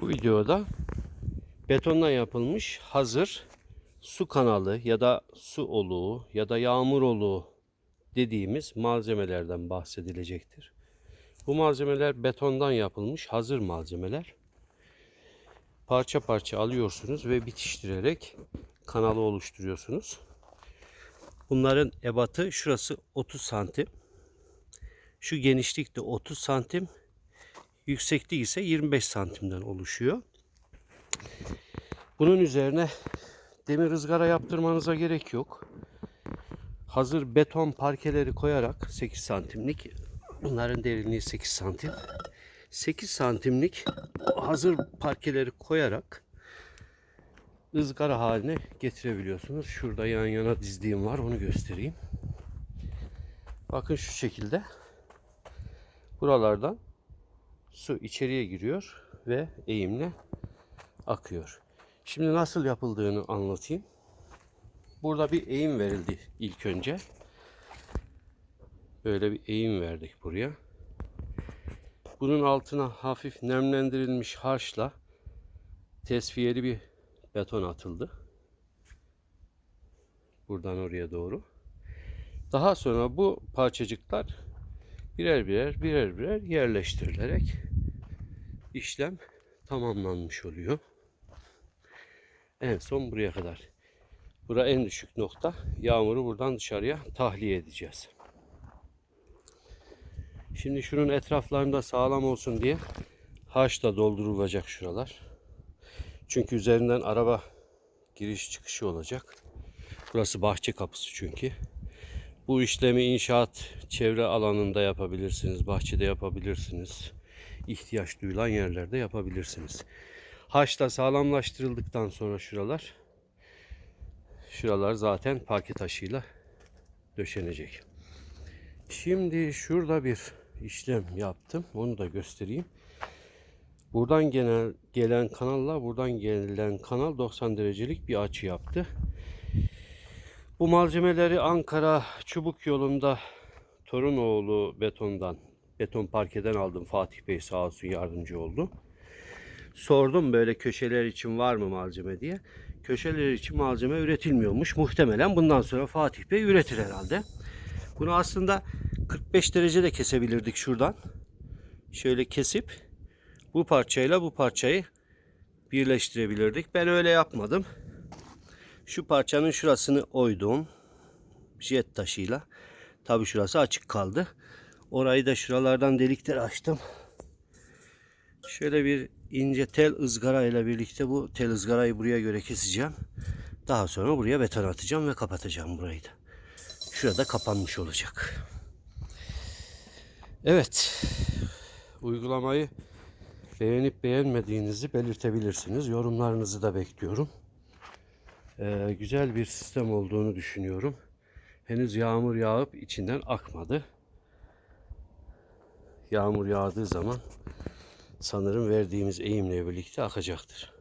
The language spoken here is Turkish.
Bu videoda betondan yapılmış hazır su kanalı ya da su oluğu ya da yağmur oluğu dediğimiz malzemelerden bahsedilecektir. Bu malzemeler betondan yapılmış hazır malzemeler. Parça parça alıyorsunuz ve bitiştirerek kanalı oluşturuyorsunuz. Bunların ebatı şurası 30 santim. Şu genişlik de 30 santim. Yüksekliği ise 25 santimden oluşuyor. Bunun üzerine demir ızgara yaptırmanıza gerek yok. Hazır beton parkeleri koyarak 8 santimlik bunların derinliği 8 santim. 8 santimlik hazır parkeleri koyarak ızgara haline getirebiliyorsunuz. Şurada yan yana dizdiğim var onu göstereyim. Bakın şu şekilde buralardan su içeriye giriyor ve eğimle akıyor. Şimdi nasıl yapıldığını anlatayım. Burada bir eğim verildi ilk önce. Böyle bir eğim verdik buraya. Bunun altına hafif nemlendirilmiş harçla tesviyeli bir beton atıldı. Buradan oraya doğru. Daha sonra bu parçacıklar birer birer birer birer yerleştirilerek işlem tamamlanmış oluyor. En son buraya kadar. Bura en düşük nokta. Yağmuru buradan dışarıya tahliye edeceğiz. Şimdi şunun etraflarında sağlam olsun diye haşla doldurulacak şuralar. Çünkü üzerinden araba giriş çıkışı olacak. Burası bahçe kapısı çünkü. Bu işlemi inşaat çevre alanında yapabilirsiniz, bahçede yapabilirsiniz. İhtiyaç duyulan yerlerde yapabilirsiniz. Haşla sağlamlaştırıldıktan sonra şuralar şuralar zaten parke taşıyla döşenecek. Şimdi şurada bir işlem yaptım. Onu da göstereyim. Buradan genel gelen kanalla buradan gelen kanal 90 derecelik bir açı yaptı. Bu malzemeleri Ankara Çubuk yolunda Torunoğlu betondan, beton parkeden aldım. Fatih Bey sağ olsun yardımcı oldu. Sordum böyle köşeler için var mı malzeme diye. Köşeler için malzeme üretilmiyormuş. Muhtemelen bundan sonra Fatih Bey üretir herhalde. Bunu aslında 45 derecede kesebilirdik şuradan. Şöyle kesip bu parçayla bu parçayı birleştirebilirdik. Ben öyle yapmadım. Şu parçanın şurasını oydum. Jet taşıyla. Tabi şurası açık kaldı. Orayı da şuralardan delikler açtım. Şöyle bir ince tel ızgara ile birlikte bu tel ızgarayı buraya göre keseceğim. Daha sonra buraya beton atacağım ve kapatacağım burayı da. Şurada kapanmış olacak. Evet. Uygulamayı beğenip beğenmediğinizi belirtebilirsiniz. Yorumlarınızı da bekliyorum. Ee, güzel bir sistem olduğunu düşünüyorum. Henüz yağmur yağıp içinden akmadı. Yağmur yağdığı zaman sanırım verdiğimiz eğimle birlikte akacaktır.